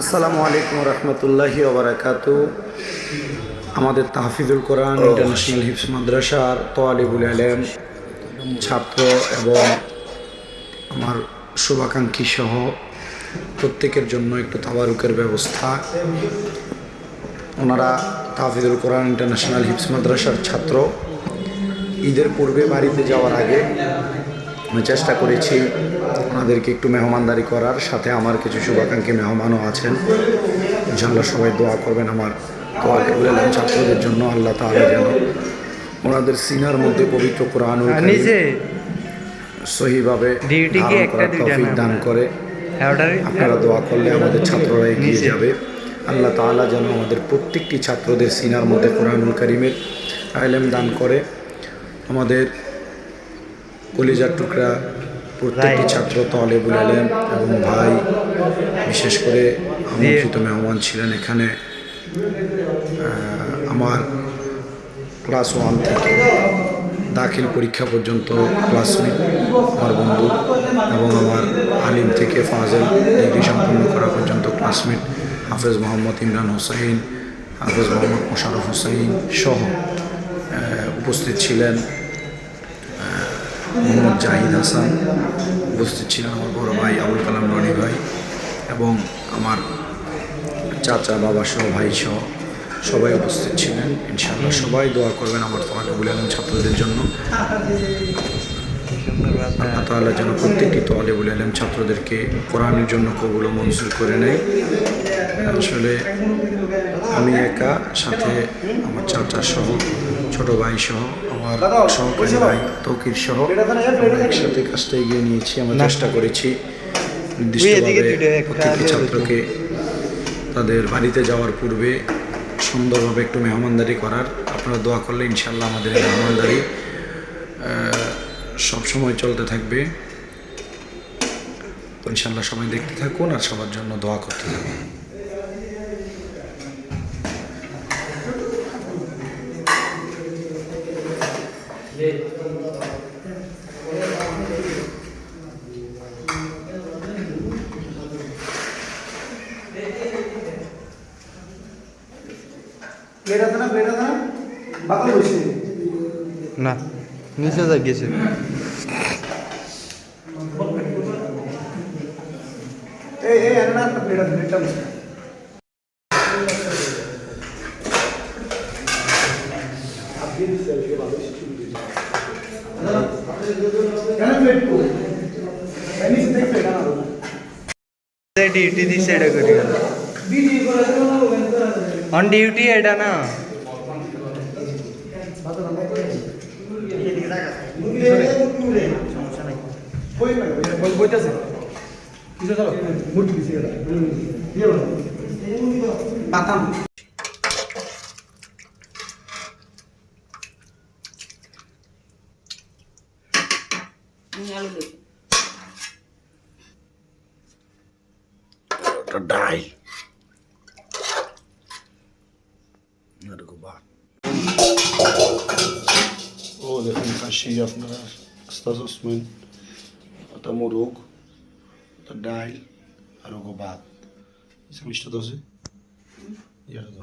আসসালামু আলাইকুম রহমতুল্লাহি আমাদের তাহফিজুল কোরআন ইন্টারন্যাশনাল হিপস মাদ্রাসার তোয়ালিবুল আলেম ছাত্র এবং আমার শুভাকাঙ্ক্ষী সহ প্রত্যেকের জন্য একটু তাবারুকের ব্যবস্থা। ওনারা তাহফিজুল কোরআন ইন্টারন্যাশনাল হিপস মাদ্রাসার ছাত্র। ঈদের পূর্বে বাড়িতে যাওয়ার আগে আমি চেষ্টা করেছি ওনাদেরকে একটু মেহমানদারি করার সাথে আমার কিছু শুভাকাঙ্ক্ষী মেহমানও আছেন। ইনশাল্লাহ সবাই দোয়া করবেন আমার আলম ছাত্রদের জন্য আল্লাহ তাআলা যেন ওনাদের সিনার মধ্যে পবিত্র কোরআন সহিভাবে তৌফিক দান করে। আপনারা দোয়া করলে আমাদের ছাত্ররা এগিয়ে। যাবে। আল্লাহ তাআলা যেন আমাদের প্রত্যেকটি ছাত্রদের সিনার মধ্যে কোরআনুল করিমের আইলেম দান করে। আমাদের কলিজার টুকরা প্রত্যেকটি ছাত্র তলে আলেম এবং ভাই বিশেষ করে আমন্ত্রিত মেহমান ছিলেন এখানে আমার ক্লাস ওয়ান থেকে দাখিল পরীক্ষা পর্যন্ত ক্লাসমেট আমার বন্ধু এবং আমার আলিম থেকে ফাজেল ডিগ্রি সম্পন্ন করা পর্যন্ত ক্লাসমেট হাফেজ মোহাম্মদ ইমরান হোসাইন হাফেজ মোহাম্মদ মোশারফ হোসাইন সহ উপস্থিত ছিলেন। মোহাম্মদ জাহিদ হাসান, উপস্থিত ছিলেন আমার বড় ভাই আবুল কালাম রনি ভাই এবং আমার চাচা, বাবা সহ, ভাই সহ সবাই উপস্থিত ছিলেন। ইনশাআল্লাহ সবাই দোয়া করবেন আমার তোমাকে বলে আলম ছাত্রদের জন্য। আল্লাহ যেন প্রত্যেকটি তোয়ালে বলে আলম ছাত্রদেরকে কোরআনের জন্য কবুল মঞ্জুর করে নেয়। আসলে আমি একা, সাথে আমার চাচা সহ, ছোট ভাই সহ আমার সহকারী ভাই তৌকির সহ আমরা একসাথে কাজটা এগিয়ে নিয়েছি আমরা চেষ্টা করেছি নির্দিষ্টভাবে প্রত্যেকটি ছাত্রকে তাদের বাড়িতে যাওয়ার পূর্বে সুন্দরভাবে একটু মেহমানদারি করার। আপনারা দোয়া করলে ইনশাল্লাহ আমাদের এই মেহমানদারি সব সময় চলতে থাকবে। ইনশাল্লাহ সবাই দেখতে থাকুন আর সবার জন্য দোয়া করতে থাকুন। প্লেট আছে না প্লেট আছে না বাতাল বসে না নিচে যা গেছে এই এই আরে না একটা প্লেট আছে প্লেটটা বসে কেন প্লেট অন ডিউটি এটা না? কই না দেখুন খাসি আপনারা আস্তাজ ওসমান ওটা মোরগ ওটা ডাইল আর ভাত মিষ্টি তো আছে ইয়ার তো